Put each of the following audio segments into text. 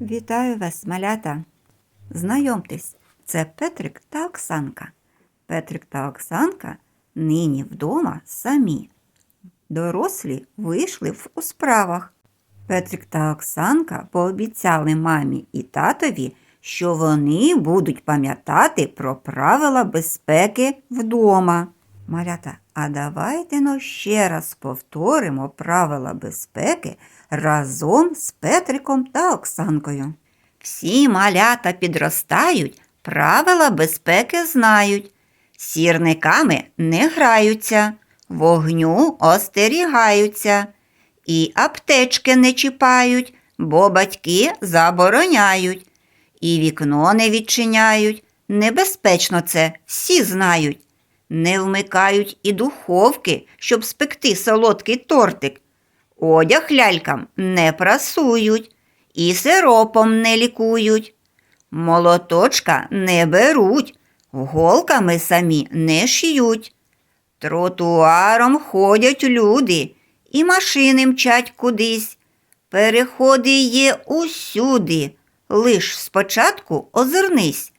Вітаю вас, малята! Знайомтесь, це Петрик та Оксанка. Петрик та Оксанка нині вдома самі. Дорослі вийшли в- у справах. Петрик та Оксанка пообіцяли мамі і татові, що вони будуть пам'ятати про правила безпеки вдома. Малята, а давайте ну ще раз повторимо правила безпеки разом з Петриком та Оксанкою. Всі малята підростають, правила безпеки знають, сірниками не граються, вогню остерігаються, і аптечки не чіпають, бо батьки забороняють, і вікно не відчиняють. Небезпечно це всі знають. Не вмикають і духовки, щоб спекти солодкий тортик. Одяг лялькам не прасують і сиропом не лікують. Молоточка не беруть, голками самі не шиють. Тротуаром ходять люди, і машини мчать кудись. Переходи є усюди, лиш спочатку озирнись.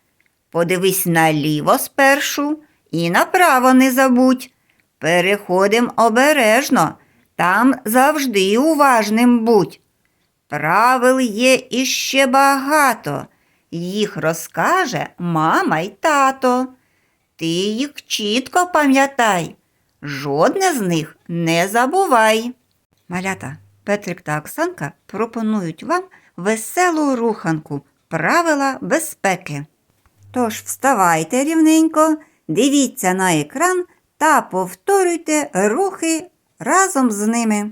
Подивись наліво спершу і направо не забудь. Переходим обережно, там завжди уважним будь. Правил є іще багато, їх розкаже мама й тато. Ти їх чітко пам'ятай, жодне з них не забувай. Малята, Петрик та Оксанка пропонують вам веселу руханку правила безпеки. Тож вставайте рівненько, дивіться на екран та повторюйте рухи разом з ними.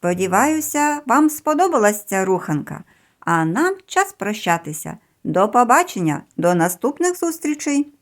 Сподіваюся, вам сподобалась ця руханка, а нам час прощатися. До побачення, до наступних зустрічей!